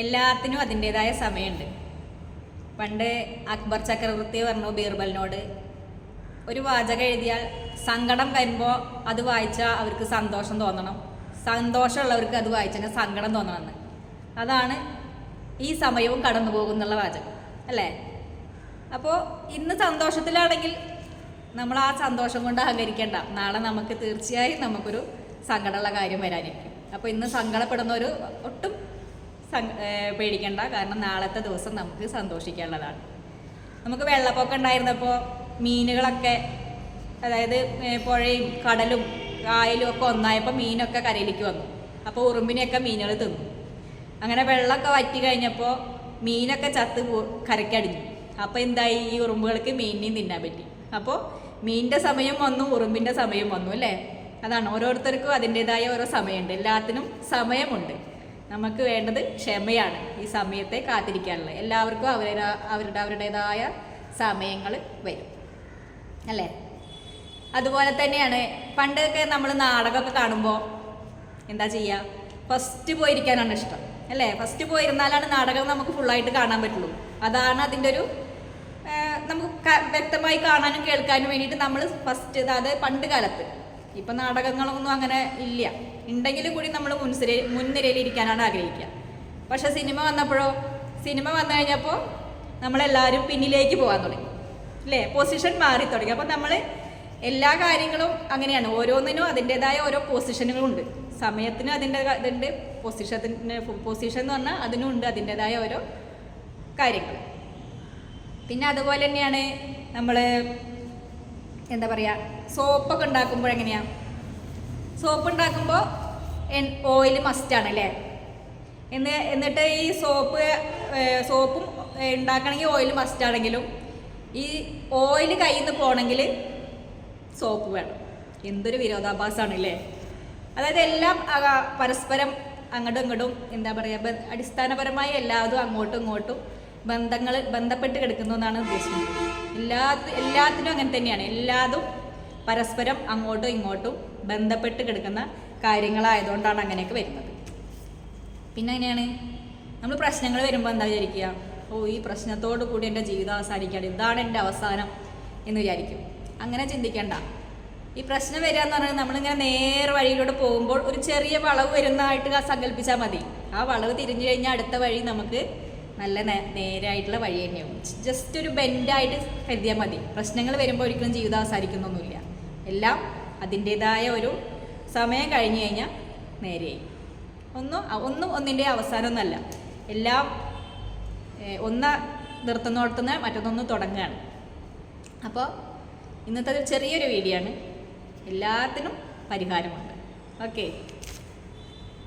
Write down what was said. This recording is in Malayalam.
എല്ലാത്തിനും അതിന്റെതായ സമയമുണ്ട്. പണ്ട് അക്ബർ ചക്രവർത്തി പറഞ്ഞു ബീർബലിനോട് ഒരു വാചകം എഴുതിയാൽ സങ്കടം വരുമ്പോൾ അത് വായിച്ചാൽ അവർക്ക് സന്തോഷം തോന്നണം. സന്തോഷമുള്ളവർക്ക് അത് വായിച്ചാൽ സങ്കടം തോന്നണമെന്ന്. അതാണ് ഈ സമയവും കടന്നു പോകുന്നുള്ള വാചകം അല്ലേ? അപ്പോൾ ഇന്ന് സന്തോഷത്തിലാണെങ്കിൽ നമ്മൾ ആ സന്തോഷം കൊണ്ട് അഹങ്കരിക്കേണ്ട. നാളെ നമുക്ക് തീർച്ചയായും നമുക്കൊരു സങ്കടമുള്ള കാര്യം വരാനിരിക്കും. അപ്പോൾ ഇന്ന് സങ്കടപ്പെടുന്നവർ ഒട്ടും പേടിക്കണ്ട. കാരണം നാളത്തെ ദിവസം നമുക്ക് സന്തോഷിക്കാനുള്ളതാണ്. നമുക്ക് വെള്ളപ്പൊക്കം ഉണ്ടായിരുന്നപ്പോൾ മീനുകളൊക്കെ അതായത് പുഴയും കടലും കായലും ഒക്കെ ഒന്നായപ്പോൾ മീനൊക്കെ കരയിലേക്ക് വന്നു. അപ്പോൾ ഉറുമ്പിനെയൊക്കെ മീനുകൾ തിന്നു. അങ്ങനെ വെള്ളമൊക്കെ വറ്റി കഴിഞ്ഞപ്പോൾ മീനൊക്കെ ചത്ത് കരക്കടിഞ്ഞു അപ്പോൾ എന്തായി? ഈ ഉറുമ്പുകൾക്ക് മീനിനെയും തിന്നാൻ പറ്റി. അപ്പോൾ മീനിന്റെ സമയം വന്നു ഉറുമ്പിന്റെ സമയം വന്നു അല്ലേ? അതാണ്. ഓരോരുത്തർക്കും അതിന്റെതായ ഓരോ സമയമുണ്ട്. എല്ലാത്തിനും സമയമുണ്ട്. നമുക്ക് വേണ്ടത് ക്ഷമയാണ് ഈ സമയത്തെ കാത്തിരിക്കാനുള്ളത്. എല്ലാവർക്കും അവരുടെ അവരുടെ അവരുടേതായ സമയങ്ങൾ വരും. അല്ലേ? അതുപോലെ തന്നെയാണ് പണ്ടൊക്കെ നമ്മൾ നാടകമൊക്കെ കാണുമ്പോൾ എന്താ ചെയ്യുക ഫസ്റ്റ് പോയിരിക്കാനാണ് ഇഷ്ടം. അല്ലേ? ഫസ്റ്റ് പോയിരുന്നാലാണ് നാടകം നമുക്ക് ഫുള്ളായിട്ട് കാണാൻ പറ്റുള്ളൂ. അതാണ് അതിന്റെ ഒരു നമുക്ക് വ്യക്തമായി കാണാനും കേൾക്കാനും വേണ്ടിയിട്ട് നമ്മൾ ഫസ്റ്റ് അതായത് പണ്ട് കാലത്ത് ഇപ്പം നാടകങ്ങളൊന്നും അങ്ങനെ ഇല്ല. ഉണ്ടെങ്കിൽ കൂടി നമ്മൾ മുൻസിര മുൻനിരയിൽ ഇരിക്കാനാണ് ആഗ്രഹിക്കുക. പക്ഷെ സിനിമ വന്നപ്പോഴോ സിനിമ വന്നു കഴിഞ്ഞപ്പോൾ നമ്മളെല്ലാവരും പിന്നിലേക്ക് പോകാൻ തുടങ്ങി. അല്ലേ പൊസിഷൻ മാറി തുടങ്ങി. അപ്പം നമ്മൾ എല്ലാ കാര്യങ്ങളും അങ്ങനെയാണ്. ഓരോന്നിനും അതിന്റെതായ ഓരോ പൊസിഷനുകളുണ്ട് സമയത്തിന് അതിന്റെ ഇതുണ്ട്. പൊസിഷത്തിന് പൊസിഷൻ എന്ന് പറഞ്ഞാൽ അതിനും ഉണ്ട് അതിന്റെതായ ഓരോ കാര്യങ്ങൾ. പിന്നെ അതുപോലെ തന്നെയാണ് നമ്മൾ എന്താ പറയുക സോപ്പൊക്കെ ഉണ്ടാക്കുമ്പോൾ എങ്ങനെയാണ് സോപ്പ് ഉണ്ടാക്കുമ്പോൾ ഓയിൽ മസ്റ്റാണ് അല്ലേ? എന്ന് എന്നിട്ട് ഈ സോപ്പ് സോപ്പും ഉണ്ടാക്കണമെങ്കിൽ ഓയിൽ മസ്റ്റ് ആണെങ്കിലും ഈ ഓയിൽ കയ്യിൽ നിന്ന് പോകണമെങ്കിൽ സോപ്പ് വേണം. എന്തൊരു വിരോധാഭാസമാണ് അല്ലേ? അതായത് എല്ലാം പരസ്പരം അങ്ങോട്ടും ഇങ്ങോട്ടും എന്താ പറയുക അടിസ്ഥാനപരമായി എല്ലാതും അങ്ങോട്ടും ഇങ്ങോട്ടും ബന്ധങ്ങൾ ബന്ധപ്പെട്ട് കിടക്കുന്നു എന്നാണ് ഉദ്ദേശിക്കുന്നത്. എല്ലാ എല്ലാത്തിനും അങ്ങനെ തന്നെയാണ്. എല്ലാതും പരസ്പരം അങ്ങോട്ടും ഇങ്ങോട്ടും ബന്ധപ്പെട്ട് കിടക്കുന്ന കാര്യങ്ങളായതുകൊണ്ടാണ് അങ്ങനെയൊക്കെ വരുന്നത്. പിന്നെ എങ്ങനെയാണ്? നമ്മൾ പ്രശ്നങ്ങൾ വരുമ്പോൾ എന്താ വിചാരിക്കുക? ഓ ഈ പ്രശ്നത്തോടു കൂടി എന്റെ ജീവിതം അവസാനിക്കുകയാണ്. ഇതാണ് എന്റെ അവസാനം എന്ന് വിചാരിക്കും. അങ്ങനെ ചിന്തിക്കേണ്ട. ഈ പ്രശ്നം വരിക എന്ന് പറഞ്ഞാൽ നമ്മളിങ്ങനെ നേരെ വഴിയിലൂടെ പോകുമ്പോൾ ഒരു ചെറിയ വളവ് വരുന്നതായിട്ട് സങ്കല്പിച്ചാൽ മതി. ആ വളവ് തിരിഞ്ഞു കഴിഞ്ഞാൽ അടുത്ത വഴി നമുക്ക് നല്ല നേരായിട്ടുള്ള വഴി തന്നെയാവും. ജസ്റ്റ് ഒരു ബെൻഡായിട്ട് കരുതിയാൽ മതി. പ്രശ്നങ്ങൾ വരുമ്പോൾ ഒരിക്കലും ജീവിതം അവസാനിക്കുന്നൊന്നുമില്ല. എല്ലാം അതിന്റേതായ ഒരു സമയം കഴിഞ്ഞു കഴിഞ്ഞാൽ നേരെയായി. ഒന്നും ഒന്നും ഒന്നിന്റെ അവസാനമൊന്നുമല്ല. എല്ലാം ഒന്ന് ഓർത്തുന്ന മറ്റൊന്നൊന്ന് തുടങ്ങുകയാണ്. അപ്പോൾ ഇന്നത്തെ ചെറിയൊരു വീഡിയോ ആണ്. എല്ലാത്തിനും പരിഹാരമുണ്ട്. ഓക്കെ.